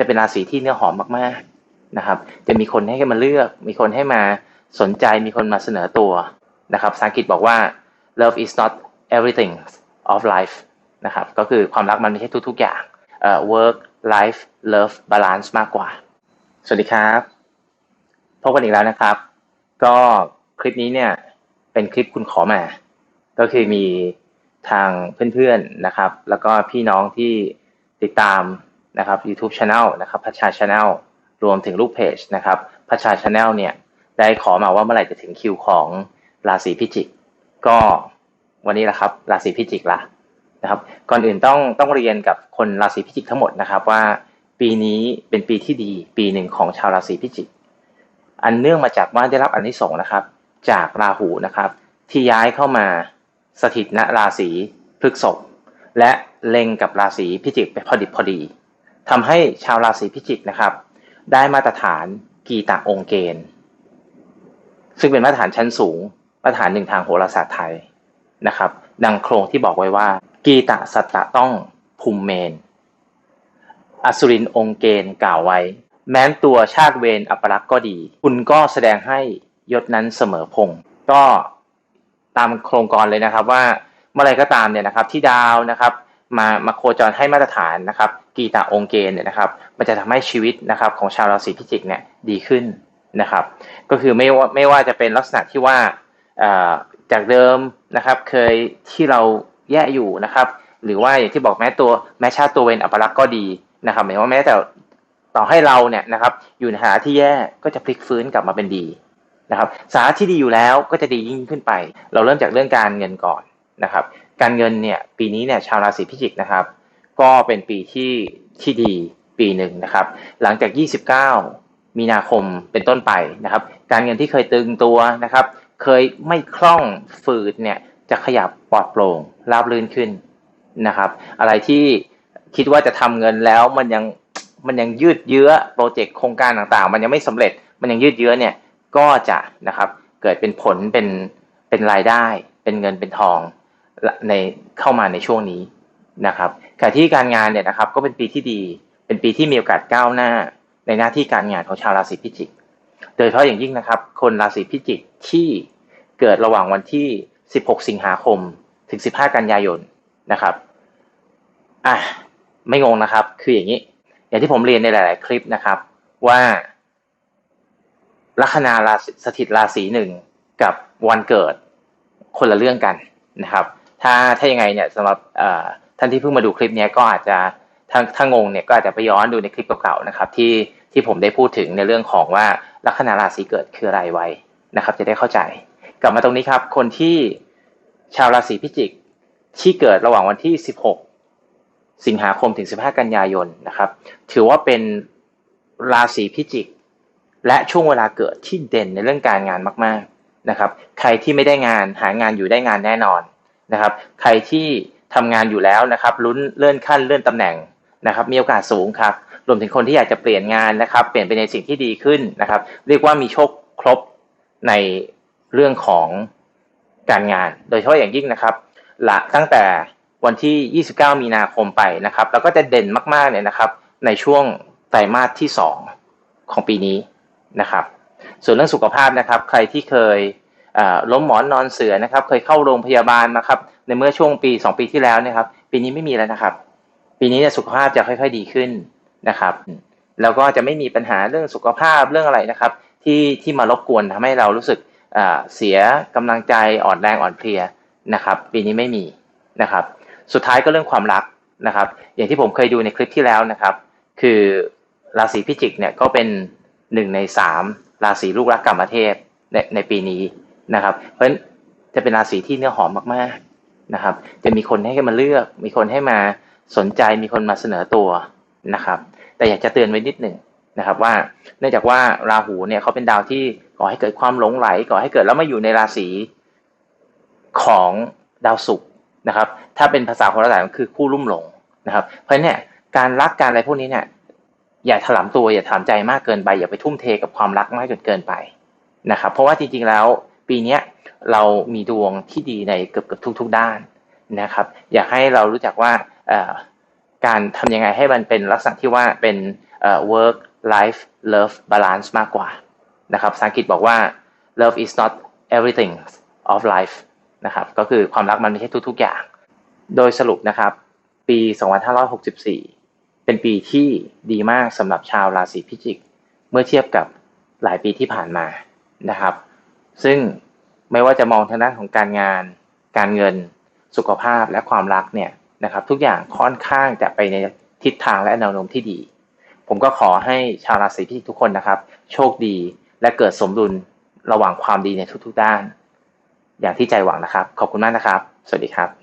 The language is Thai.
จะเป็นราศีที่เนื้อหอมมากๆนะครับ จะมีคนให้มาเลือก มีคนให้มาสนใจ มีคนมาเสนอตัวนะครับภาษาอังกฤษบอกว่า love is not everything of life นะครับ ก็คือความรักมันไม่ใช่ทุก ๆ อย่างเอ่อ work life love balance มากกว่า สวัสดีครับพบกันอีกแล้วนะครับ ก็คลิปนี้เนี่ยเป็นคลิปคุณขอมา ก็คือมีทางเพื่อนๆนะครับ แล้วก็พี่น้องที่ติดตาม นะครับ YouTube Channel นะครับพัชชา Channel รวมถึงลูกเพจนะครับพัชชา Channel เนี่ยได้ขอมาว่าเมื่อไหร่จะถึงคิวของราศีพิจิก ก็วันนี้แหละครับราศีพิจิกละนะครับก่อนอื่นต้องต้องเรียนกับคนราศีพิจิกทั้งหมดนะครับว่าปีนี้เป็นปีที่ดีปีหนึ่งของชาวราศีพิจิก อันเนื่องมาจากว่าได้รับอนนิสงส์นะครับ จากราหูนะครับ ที่ย้ายเข้ามาสถิตณราศีพฤกษภและเล็งกับราศีพิจิกไปพอดิบพอดี ทำให้ชาวราศีพิจิกนะครับ ได้มาตรฐานกีตาองเกณฑ์ ซึ่งเป็นมาตรฐานชั้นสูง มาตรฐานหนึ่งทางโหราศาสตร์ไทยนะครับ ดังโครงที่บอกไว้ว่า กีตาสัตตะต้องภูมิเมน อสุรินองเกณฑ์กล่าวไว้ แม้นตัวชาติเวรอัปรักษ์ก็ดี คุณก็แสดงให้ยศนั้นเสมอพงก็ตามโครงกรเลยนะครับว่าเมื่อไรก็ตามเนี่ยนะครับที่ดาวนะครับ มามาโคจรให้มาตรฐานนะครับกีตาองเกณฑ์เนี่ยนะครับมันจะทำให้ชีวิตนะครับของชาวราศีพิจิกเนี่ยดีขึ้นนะครับ ก็คือไม่ว่าไม่ว่าจะเป็นลักษณะที่ว่าจากเดิมนะครับเคยที่เราแย่อยู่นะครับ หรือว่าอย่างที่บอกแม้ตัวแม้ชาติตัวเวนอัปรักษ์ก็ดีนะครับหมายว่าแม้แต่ต่อให้เราเนี่ยนะครับอยู่ในสถาที่แย่ก็จะพลิกฟื้นกลับมาเป็นดีนะครับสาที่ดีอยู่แล้วก็จะดียิ่งขึ้นไป เราเริ่มจากเรื่องการเงินก่อนนะครับ การเงินเนี่ยปีนี้เนี่ยชาวราศีพิจิกนะครับ ก็เป็นปีที่ที่ดีปีหนึ่งนะครับ หลังจาก 29 มีนาคมเป็นต้นไปนะครับ การเงินที่เคยตึงตัวนะครับ เคยไม่คล่องฝืดเนี่ยจะขยับปลอดโปร่งราบรื่นขึ้นนะครับ อะไรที่คิดว่าจะทำเงินแล้วมันยังมันยังยืดเยื้อโปรเจกต์โครงการต่างๆ มันยังไม่สำเร็จมันยังยืดเยื้อเนี่ยก็จะนะครับเกิดเป็นผลเป็นเป็นรายได้ เป็นเงินเป็นทอง ในเข้ามาในช่วงนี้นะครับขณะที่การงานเนี่ยนะครับก็เป็นปีที่ดี เป็นปีที่มีโอกาสก้าวหน้าในหน้าที่การงานของชาวราศีพิจิก โดยเฉพาะอย่างยิ่งนะครับ คนราศีพิจิกที่เกิดระหว่างวันที่ 16 สิงหาคม ถึง 15 กันยายนนะครับอะไม่งงนะครับ คืออย่างนี้ อย่างที่ผมเรียนในหลาย ๆ คลิปนะครับ ว่าลัคนาราสถิตราศีหนึ่งกับวันเกิดคนละเรื่องกันนะครับ ถ้าถ้ายังไงเนี่ยสำหรับท่านที่เพิ่งมาดูคลิปนี้ก็อาจจะถ้าถ้างงเนี่ยก็อาจจะไปย้อนดูในคลิปเก่าๆนะครับที่ที่ผมได้พูดถึงในเรื่องของว่าลัคนาราศีเกิดคืออะไรไว้นะครับ จะได้เข้าใจ กลับมาตรงนี้ครับ คนที่ชาวราศีพิจิกที่เกิดระหว่างวันที่ 16 สิงหาคมถึง 15 กันยายนนะครับ ถือว่าเป็นราศีพิจิก และช่วงเวลาเกิดที่เด่นในเรื่องการงานมาก ๆนะครับ ใครที่ไม่ได้งานหางานอยู่ได้งานแน่นอน นะครับ ใครที่ทำงานอยู่แล้วนะครับลุ้นเลื่อนขั้นเลื่อนตำแหน่งนะครับ มีโอกาสสูงครับ รวมถึงคนที่อยากจะเปลี่ยนงานนะครับ เปลี่ยนไปในสิ่งที่ดีขึ้นนะครับ เรียกว่ามีโชคครบในเรื่องของการงาน โดยเฉพาะอย่างยิ่งนะครับละตั้งแต่วันที่ 29 มีนาคมไปนะครับ แล้วก็จะเด่นมากๆเนี่ยนะครับ ในช่วงไตรมาสที่ 2 ของปีนี้นะครับ ส่วนเรื่องสุขภาพนะครับ ใครที่เคย ล้มหมอนนอนเสือนะครับ เคยเข้าโรงพยาบาลนะครับ ในเมื่อช่วงปี 2 ปีที่แล้วนะครับ ปีนี้ไม่มีแล้วนะครับ ปีนี้เนี่ยสุขภาพจะค่อยๆดีขึ้นนะครับ แล้วก็จะไม่มีปัญหาเรื่องสุขภาพเรื่องอะไรนะครับ ที่ที่มารบกวนทำให้เรารู้สึกเสียกำลังใจอ่อนแรงอ่อนเพลียนะครับ ปีนี้ไม่มีนะครับ สุดท้ายก็เรื่องความรักนะครับ อย่างที่ผมเคยดูในคลิปที่แล้วนะครับ คือราศีพิจิกเนี่ยก็เป็นหนึ่งในสามราศีลูกรักกรรมเทพในในปีนี้ นะครับ เพราะฉะนั้นจะเป็นราศีที่เนื้อหอมมากๆนะครับ จะมีคนให้มาเลือก มีคนให้มาสนใจมีคนมาเสนอตัวนะครับ แต่อยากจะเตือนไว้นิดหนึ่งนะครับว่าเนื่องจากว่าราหูเนี่ยเขาเป็นดาวที่ก่อให้เกิดความหลงไหลก่อให้เกิดแล้วมาอยู่ในราศีของดาวศุกร์นะครับ ถ้าเป็นภาษาโหราศาสตร์คือคู่ลุ่มหลงนะครับ เพราะฉะนั้นเนี่ยการรักการอะไรพวกนี้เนี่ยอย่าถลำตัวอย่าถามใจมากเกินไป อย่าไปทุ่มเทกับความรักมากจนเกินไปนะครับ เพราะว่าจริงๆแล้ว ปีนี้เรามีดวงที่ดีในเกือบเกือบทุก ๆด้านนะครับ อยากให้เรารู้จักว่าการทำยังไงให้มันเป็นลักษณะที่ว่าเป็น work life love balance มากกว่านะครับภาษาอังกฤษบอกว่า love is not everything of life นะครับก็คือความรักมันไม่ใช่ทุก ๆ อย่าง โดยสรุปนะครับ ปี 2564 เป็นปีที่ดีมากสำหรับชาวราศีพิจิก เมื่อเทียบกับหลายปีที่ผ่านมานะครับ ซึ่งไม่ว่าจะมองทางด้านของการงาน การเงิน สุขภาพและความรักเนี่ยนะครับ ทุกอย่างค่อนข้างจะไปในทิศทางและแนวโน้มที่ดี ผมก็ขอให้ชาวราศีพิจิกทุกคนนะครับ โชคดีและเกิดสมดุลระหว่างความดีในทุกๆด้าน อย่างที่ใจหวังนะครับ ขอบคุณมากนะครับ สวัสดีครับ